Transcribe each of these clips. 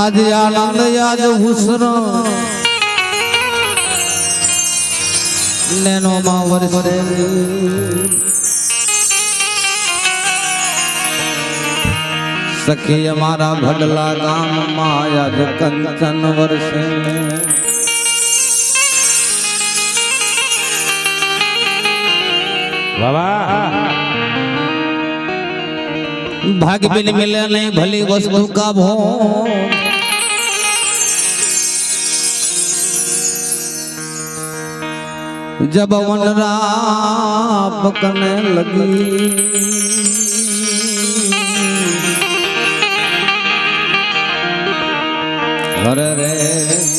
આજ આનંદ આજ હુસન નેનો માં વરસે સખી અમારા ભડલા ગામમાં આજ કંચન વરસે વાહ भाग्य बिन मिले नहीं भली वस्तु का भो जब वन राप कने लगी। अरे रे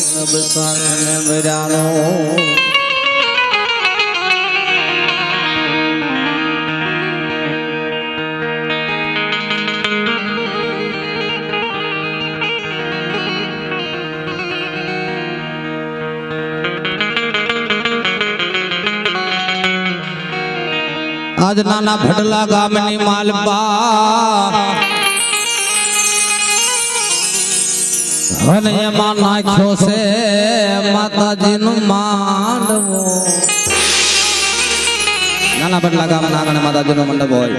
सब सारे मेरा नो આજ નાના ભડલા ગામની માલપા. અને એમાં નાખ્યો છે માતાજીનું માંડવો. નાના ભડલા ગામના આંગણે માતાજીનો મંડપ હોય.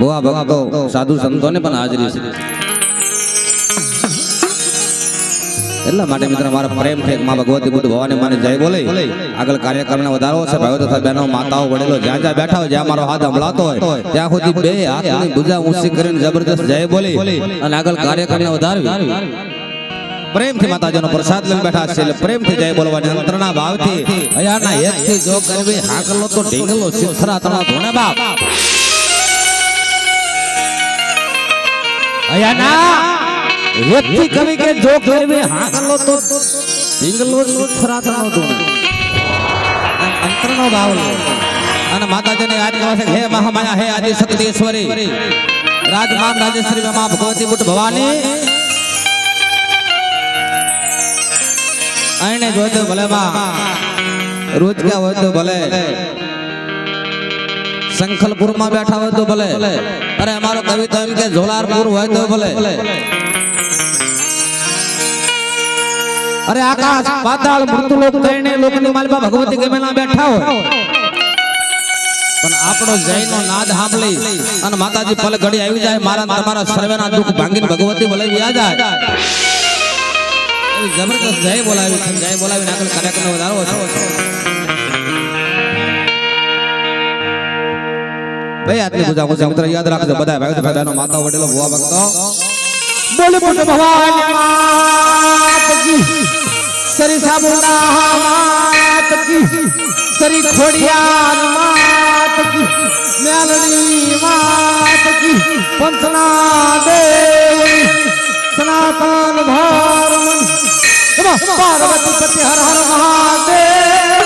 બોવા ભક્તો, સાધુ પણ હાજરી છે. એટલા માટે મિત્ર, મારા પ્રેમ છે મા ભગવતી બુદ્ધ ભવાની માને જય બોલે. આગળ કાર્યક્રમને વધારો છે, ભાઈઓ તથા બહેનો, માતાઓ, વડેલો જ્યાં જ્યાં બેઠા હોય, જ્યાં મારો હાથ સંભળાતો હોય, ત્યાં સુધી બે હાથની ભૂજા ઊંચી કરીને જબરદસ્ત જય બોલે. અને આગળ કાર્યક્રમને વધારવી. પ્રેમથી માતાજીનો પ્રસાદ લઈને બેઠા છે, એટલે પ્રેમથી જય બોલવાની અંતરના ભાવથી અયાના એકથી જો કરવી, હાકલો તો ઢીંગલો સિથરા તણા ધોણે બાપ. હયાના વ્યક્તિ કવિ કે જો કરવે હાકલો તો તણા ધોણે. આમ અંતરનો ભાવ અને માતાજીને યાદ કરવા છે હે મહામાયા હે આદિ શક્તિશ્વરી. રાજમાન રાજેશ્વરી મા ભગવતી બુટ ભવાની. આઈને જોઈ તો ભલે માં રોજ ક્યાં હોય તો ભલે. સંખલપુરમાં બેઠા હોય તો ભલે. અરે અમારો કવિ તો એમ કે ઝોલારપુર હોય તો ભલે. અરે આકાશ, પાતાળ મૃત્યુલોક ત્રણે લોકની માલમાં ભગવતી ગમે બેઠા હોય. પણ આપણો જયનો નાદ સાંભળી અને માતાજી પલ ઘડી આવી જાય, મારા તમારા સર્વેના દુઃખ ભાંગીને ભગવતી બોલાવી આ જાય. જબરદસ્ત જય બોલાવી જય બોલાવીને આગળ કાર્યક્રમ વધારો ભાઈ, આટલી પૂજા પૂજા યાદ રાખજો. બધા ભાઈ ભાઈ માતા વડેલો ભુવા ભક્તો બોલે બોલે ભગવાન. માત કી સરી સાબુના માત કી સરી ખોડિયાર માત કી મેલડી માત કી પંથના દેવ સનાતન ધર્મ પાર્વતી પતિ હર હર મહાદેવ.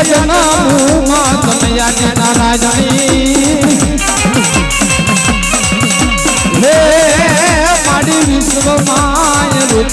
એ યાજના મુમાં તમે યાજના રાજણી હે માડી વિશ્વમાં રૂપ